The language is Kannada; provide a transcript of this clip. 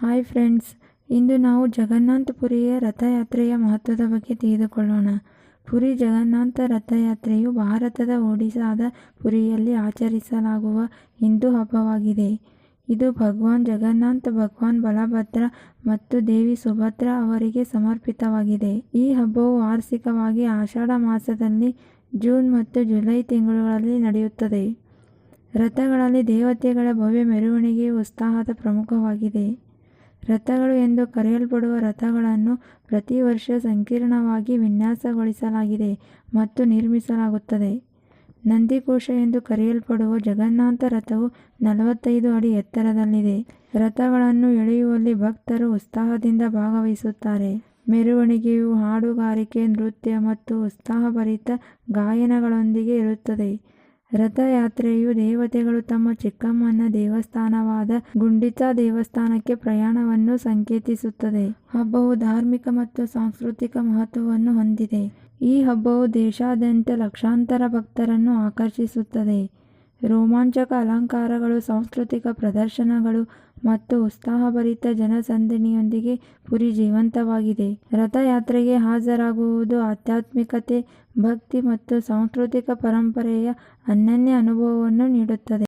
ಹಾಯ್ ಫ್ರೆಂಡ್ಸ್, ಇಂದು ನಾವು ಜಗನ್ನಾಥ ಪುರಿಯ ರಥಯಾತ್ರೆಯ ಮಹತ್ವದ ಬಗ್ಗೆ ತಿಳಿದುಕೊಳ್ಳೋಣ. ಪುರಿ ಜಗನ್ನಾಥ ರಥಯಾತ್ರೆಯು ಭಾರತದ ಒಡಿಶಾದ ಪುರಿಯಲ್ಲಿ ಆಚರಿಸಲಾಗುವ ಹಿಂದೂ ಹಬ್ಬವಾಗಿದೆ. ಇದು ಭಗವಾನ್ ಜಗನ್ನಾಥ ಭಗವಾನ್ ಬಲಭದ್ರ ಮತ್ತು ದೇವಿ ಸುಭದ್ರ ಅವರಿಗೆ ಸಮರ್ಪಿತವಾಗಿದೆ. ಈ ಹಬ್ಬವು ವಾರ್ಷಿಕವಾಗಿ ಆಷಾಢ ಮಾಸದಲ್ಲಿ ಜೂನ್ ಮತ್ತು ಜುಲೈ ತಿಂಗಳುಗಳಲ್ಲಿ ನಡೆಯುತ್ತದೆ. ರಥಗಳಲ್ಲಿ ದೇವತೆಗಳ ಭವ್ಯ ಮೆರವಣಿಗೆಯು ಉತ್ಸಾಹದ ಪ್ರಮುಖವಾಗಿದೆ. ರಥಗಳು ಎಂದು ಕರೆಯಲ್ಪಡುವ ರಥಗಳನ್ನು ಪ್ರತಿ ವರ್ಷ ಸಂಕೀರ್ಣವಾಗಿ ವಿನ್ಯಾಸಗೊಳಿಸಲಾಗಿದೆ ಮತ್ತು ನಿರ್ಮಿಸಲಾಗುತ್ತದೆ. ನಂದಿಕೋಶ ಎಂದು ಕರೆಯಲ್ಪಡುವ ಜಗನ್ನಾಥ ರಥವು ನಲವತ್ತೈದು ಅಡಿ ಎತ್ತರದಲ್ಲಿದೆ. ರಥಗಳನ್ನು ಎಳೆಯುವಲ್ಲಿ ಭಕ್ತರು ಉತ್ಸಾಹದಿಂದ ಭಾಗವಹಿಸುತ್ತಾರೆ. ಮೆರವಣಿಗೆಯು ಹಾಡುಗಾರಿಕೆ, ನೃತ್ಯ ಮತ್ತು ಉತ್ಸಾಹಭರಿತ ಗಾಯನಗಳೊಂದಿಗೆ ಇರುತ್ತದೆ. ರಥಯಾತ್ರೆಯು ದೇವತೆಗಳು ತಮ್ಮ ಚಿಕ್ಕಮ್ಮನ ದೇವಸ್ಥಾನವಾದ ಗುಂಡಿಚಾ ದೇವಸ್ಥಾನಕ್ಕೆ ಪ್ರಯಾಣವನ್ನು ಸಂಕೇತಿಸುತ್ತದೆ. ಹಬ್ಬವು ಧಾರ್ಮಿಕ ಮತ್ತು ಸಾಂಸ್ಕೃತಿಕ ಮಹತ್ವವನ್ನು ಹೊಂದಿದೆ. ಈ ಹಬ್ಬವು ದೇಶಾದ್ಯಂತ ಲಕ್ಷಾಂತರ ಭಕ್ತರನ್ನು ಆಕರ್ಷಿಸುತ್ತದೆ. ರೋಮಾಂಚಕ ಅಲಂಕಾರಗಳು, ಸಾಂಸ್ಕೃತಿಕ ಪ್ರದರ್ಶನಗಳು ಮತ್ತು ಉತ್ಸಾಹಭರಿತ ಜನಸಂದಣಿಯೊಂದಿಗೆ ಪುರಿ ಜೀವಂತವಾಗಿದೆ. ರಥಯಾತ್ರೆಗೆ ಹಾಜರಾಗುವುದು ಆಧ್ಯಾತ್ಮಿಕತೆ, ಭಕ್ತಿ ಮತ್ತು ಸಾಂಸ್ಕೃತಿಕ ಪರಂಪರೆಯ ಅನನ್ಯ ಅನುಭವವನ್ನು ನೀಡುತ್ತದೆ.